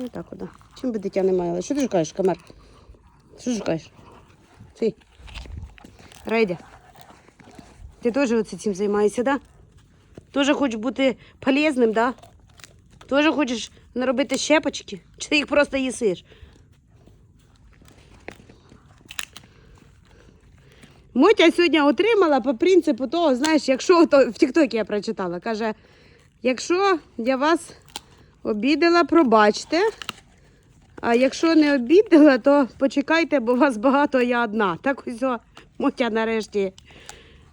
Ну так от. Чим би дитя не мало? Що ти шукаєш, комар? Що шукаєш? Ти. Рейдя. Ти теж оце цим займаєшся, да? Теж хочеш бути полезним, да? Теж хочеш наробити щепочки? Чи ти їх просто їсиш? Мотя сьогодні отримала по принципу того, знаєш, якщо то в Тіктокі я прочитала, каже, якщо я вас обідала, пробачте. А якщо не обідала, то почекайте, бо вас багато, а я одна. Так ось Мотя нарешті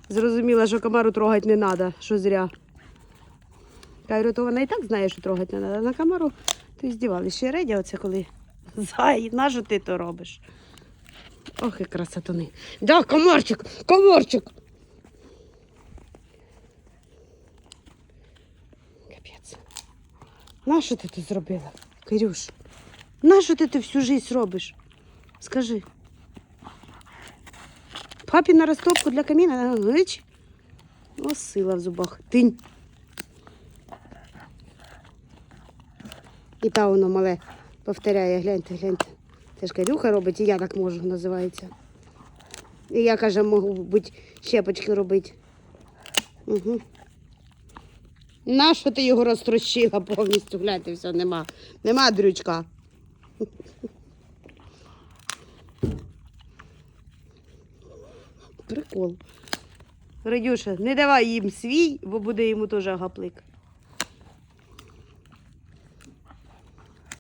зрозуміла, що комару трогати не треба, що зря. Кажу, то вона і так знає, що трогати не треба. На камеру то здівали. Ще редя оце коли. Зай, на що ти то робиш? Ох, і красотуни. Да, комарчик, комарчик. Капець. На що ти тут зробила, Кирюш? На що ти тут всю жизнь робиш? Скажи. Папі на розтопку для каміна. Гич. О, сила в зубах. Тинь. І та воно мале повторяє, гляньте, гляньте. Це ж Карюха робить, і я так можу, називається. І я, каже, можу бути щепочки робити. Угу. Нащо ти його розтрощила повністю? Гляньте, все, нема. Нема дрючка. Прикол. Радюша, не давай їм свій, бо буде йому теж гаплик.